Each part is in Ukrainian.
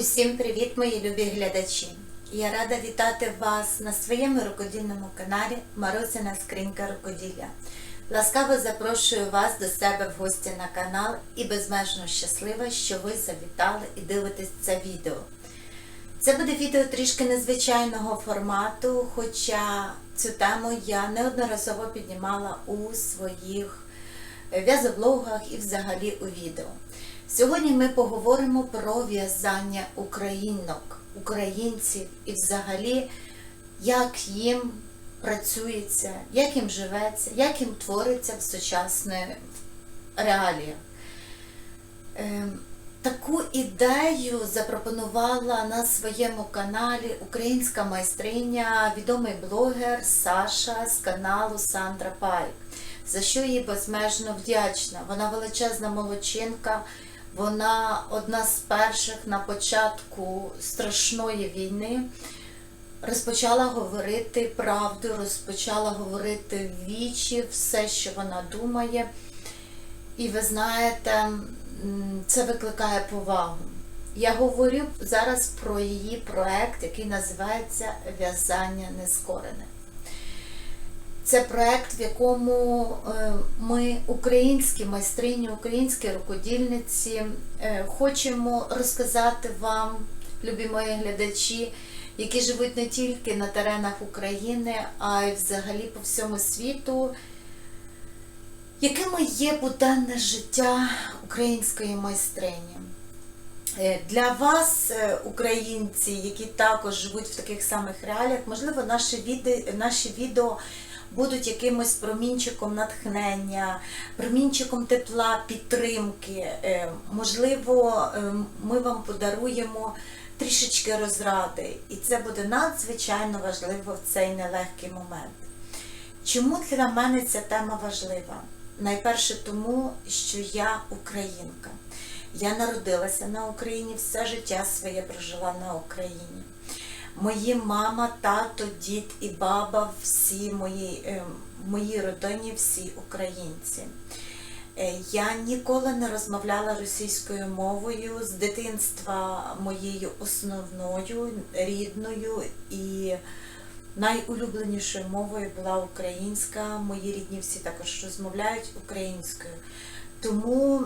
Усім привіт, мої любі глядачі! Я рада вітати вас на своєму рукодільному каналі Марусина Скринька Рукоділля. Ласкаво запрошую вас до себе в гості на канал і безмежно щаслива, що ви завітали і дивитесь це відео. Це буде відео трішки незвичайного формату, хоча цю тему я неодноразово піднімала у своїх в'язоблогах і взагалі у відео. Сьогодні ми поговоримо про в'язання українок, українців і взагалі, як їм працюється, як їм живеться, як їм твориться в сучасних реаліях. Ем, Таку ідею запропонувала на своєму каналі українська майстриня, відомий блогер Саша з каналу Сандра Пайк, за що їй безмежно вдячна. Вона величезна молодчинка, вона одна з перших на початку страшної війни розпочала говорити правду, розпочала говорити вічі все, що вона думає. І ви знаєте, це викликає повагу. Я говорю зараз про її проект, який називається В'язання нескорене. Це проект, в якому е, ми, українські майстрині, українські рукодільниці, е, хочемо розказати вам, любі мої глядачі, які живуть не тільки на теренах України, а й взагалі по всьому світу, якими є буденне життя української майстрині. Е, Для вас, українці, які також живуть в таких самих реаліях, можливо, наші відео будуть якимось промінчиком натхнення, промінчиком тепла, підтримки. Е, Можливо, е, ми вам подаруємо трішечки розради, і це буде надзвичайно важливо в цей нелегкий момент. Чому для мене ця тема важлива? Найперше тому, що я українка. Я народилася на Україні, все життя своє прожила на Україні. Мої мама, тато, дід і баба, всі мої, е, мої родині, всі українці. Е, Я ніколи не розмовляла російською мовою з дитинства моєю основною, рідною і найулюбленішою мовою була українська. Мої рідні всі також розмовляють українською. Тому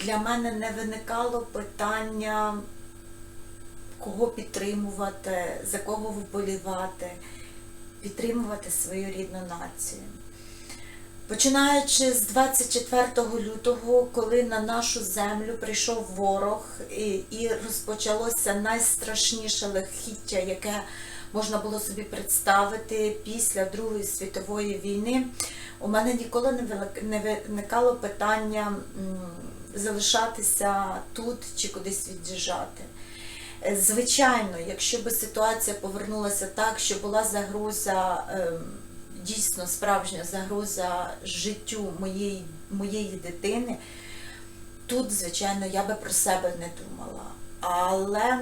для мене не виникало питання, кого підтримувати, за кого вболівати, підтримувати свою рідну націю. Починаючи з 24 лютого, коли на нашу землю прийшов ворог і, і розпочалося найстрашніше лихіття, яке можна було собі представити після Другої світової війни, у мене ніколи не виникало питання залишатися тут чи кудись від'їжджати. Звичайно, якщо би ситуація повернулася так, що була загроза, ем, дійсно справжня загроза життю моєї, моєї дитини, тут, звичайно, я би про себе не думала. Але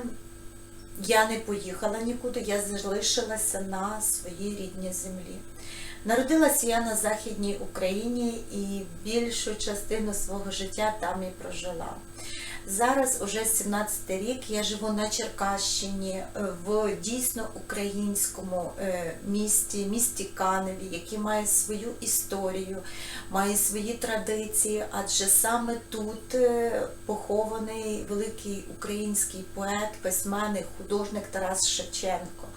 я не поїхала нікуди, я залишилася на своїй рідній землі. Народилася я на Західній Україні і більшу частину свого життя там і прожила. Зараз уже 17 рік я живу на Черкащині е, в дійсно українському е, місті, місті Каневі, який має свою історію, має свої традиції, адже саме тут е, похований великий український поет, письменник, художник Тарас Шевченко,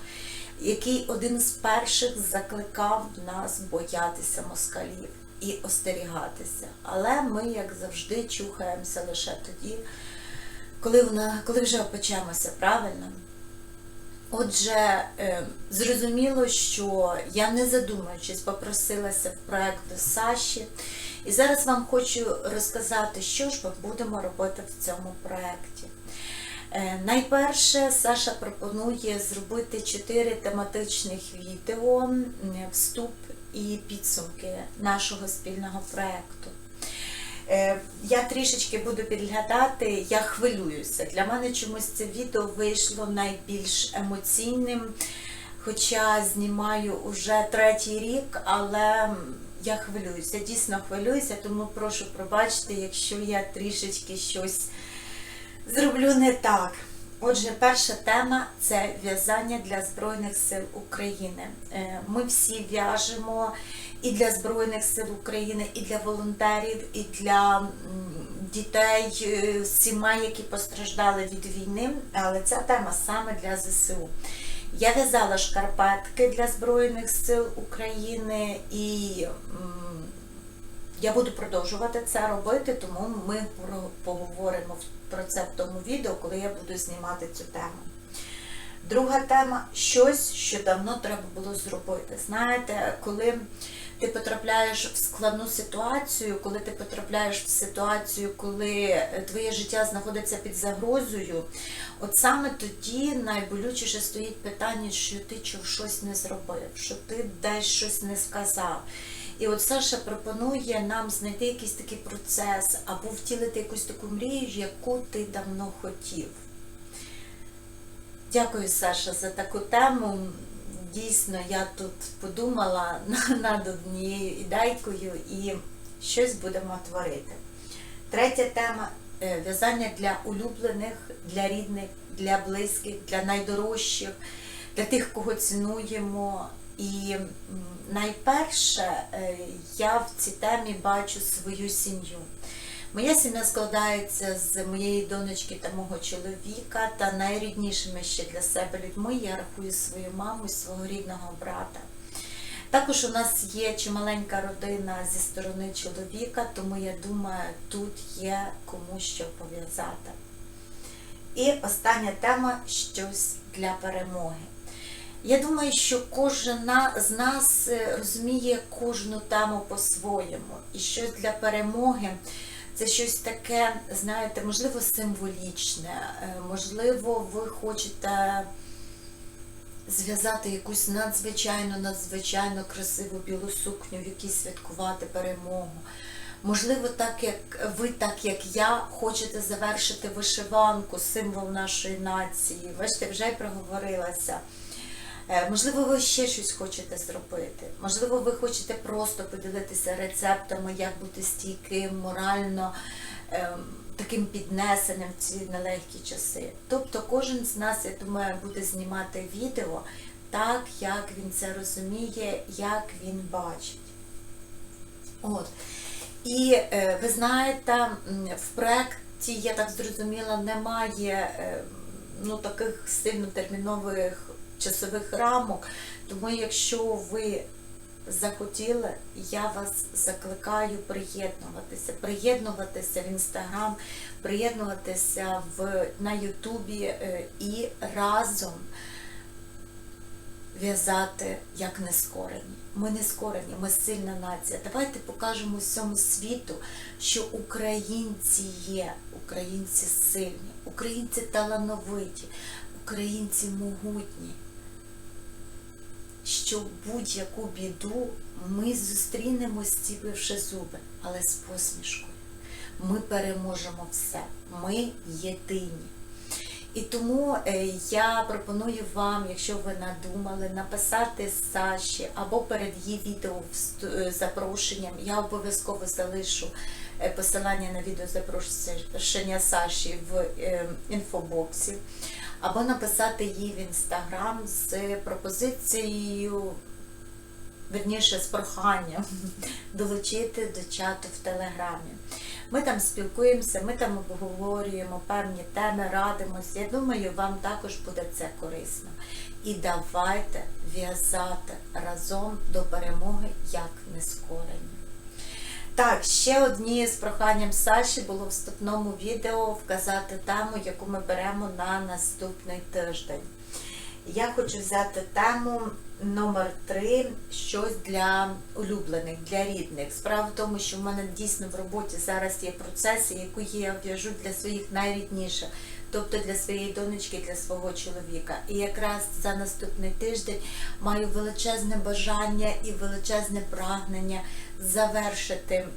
який один з перших закликав нас боятися москалів і остерігатися. Але ми, як завжди, чухаємося лише тоді, коли, вона, коли вже опечемося, правильно? Отже, е, зрозуміло, що я не задумуючись попросилася в проект до Саші. І зараз вам хочу розказати, що ж ми будемо робити в цьому проєкті. Е, Найперше Саша пропонує зробити чотири тематичних відео, вступ і підсумки нашого спільного проєкту. Е, Я трішечки буду підглядати, я хвилююся. Для мене чомусь це відео вийшло найбільш емоційним, хоча знімаю уже третій рік, але я хвилююся, дійсно хвилююся, тому прошу пробачити, якщо я трішечки щось зроблю не так. Отже, перша тема це в'язання для Збройних сил України. Е, Ми всі в'яжемо і для Збройних сил України, і для волонтерів, і для дітей, е, сімей, які постраждали від війни. Але ця тема саме для ЗСУ. Я в'язала шкарпетки для Збройних сил України і я буду продовжувати це робити, тому ми поговоримо про це в тому відео, коли я буду знімати цю тему. Друга тема щось, що давно треба було зробити. Знаєте, коли ти потрапляєш в складну ситуацію, коли ти потрапляєш в ситуацію, коли е, твоє життя знаходиться під загрозою, от саме тоді найболючіше стоїть питання, що ти чого щось не зробив, що ти десь щось не сказав. І от Саша пропонує нам знайти якийсь такий процес або втілити якусь таку мрію, яку ти давно хотів. Дякую, Саша, за таку тему. Дійсно, я тут подумала над однією ідейкою і щось будемо творити. Третя тема е, в'язання для улюблених, для рідних, для близьких, для найдорожчих, для тих, кого цінуємо. І найперше е, я в цій темі бачу свою сім'ю. Моя сім'я складається з моєї донечки та мого чоловіка, та найріднішими ще для себе людьми я рахую свою маму і свого рідного брата. Також у нас є чималенька родина зі сторони чоловіка, тому я думаю, тут є кому що пов'язати. І остання тема щось для перемоги. Я думаю, що кожен з нас е, розуміє кожну тему по-своєму. І щось для перемоги це щось таке, знаєте, можливо, символічне, е, можливо, ви хочете зв'язати якусь надзвичайно, надзвичайно красиву білу сукню, в якій святкувати перемогу. Можливо, так як ви, так як я, хочете завершити вишиванку, символ нашої нації. Бачите, вже й проговорилася. Е, Можливо, ви ще щось хочете зробити. Можливо, ви хочете просто поділитися рецептами, як бути стійким, морально ем, таким піднесеним в ці нелегкі часи. Тобто кожен з нас, я думаю, буде знімати відео так, як він це розуміє, як він бачить. От. І е, ви знаєте, в проєкті, я так зрозуміла, немає е, ну, таких сильно термінових часових рамок. Тому якщо ви захотіли, я вас закликаю приєднуватися, приєднуватися в інстаграм, приєднуватися в, на Ютубі е, і разом в'язати як нескорені. Ми не скорені, ми сильна нація. Давайте покажемо всьому світу, що українці є, українці сильні, українці талановиті, українці могутні. Що будь-яку біду ми зустрінемо, стіпивши зуби, але з посмішкою. Ми переможемо все. Ми єдині. І тому е, я пропоную вам, якщо ви надумали, написати Саші або перед її відео е, запрошенням. Я обов'язково залишу е, посилання на відео запрошення Саші в інфобоксі, або написати їй в інстаграм з пропозицією, верніше з проханням долучити до чату в Телеграмі. Ми там спілкуємося, ми там обговорюємо певні теми, радимося. Я думаю, вам також буде це корисно. І давайте в'язати разом до перемоги як нескорені. Так, ще одні з проханням Саші було в вступному відео вказати тему, яку ми беремо на наступний тиждень. Я хочу взяти тему номер 3 щось для улюблених, для рідних. Справа в тому, що в мене дійсно в роботі зараз є процеси, які я в'яжу для своїх найрідніших, тобто для своєї донечки, для свого чоловіка. І якраз за наступний тиждень маю величезне бажання і величезне прагнення завершити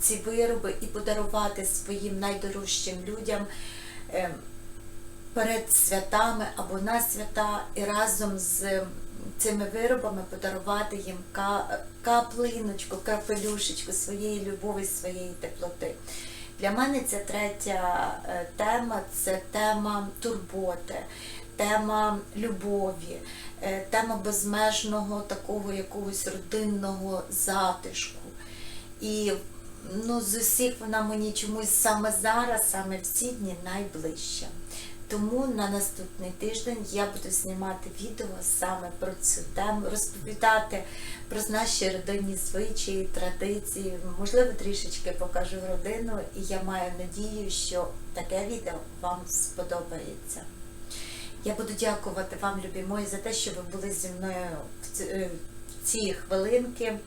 ці вироби і подарувати своїм найдорожчим людям. Перед святами або на свята і разом з цими виробами подарувати їм каплиночку, капелюшечку своєї любові, своєї теплоти. Для мене ця третя е, тема це тема турботи, тема любові, е, тема безмежного такого якогось родинного затишку. І ну, з усіх вона мені чомусь саме зараз, саме в ці дні найближча. Тому на наступний тиждень я буду знімати відео саме про цю тему, розповідати про наші родинні звичаї, традиції, можливо, трішечки покажу родину, і я маю надію, що таке відео вам сподобається. Я буду дякувати вам, любі мої, за те, що ви були зі мною в ці, е, хвилинки.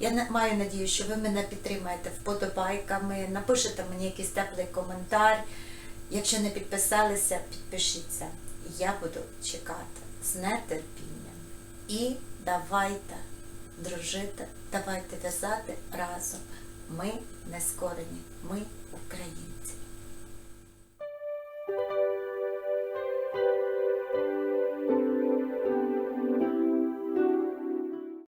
Я маю надію, що ви мене підтримаєте вподобайками, напишете мені якийсь теплий коментар. Якщо не підписалися, підпишіться. Я буду чекати з нетерпінням. І давайте дружити, давайте в'язати разом. Ми не скорені, ми українці.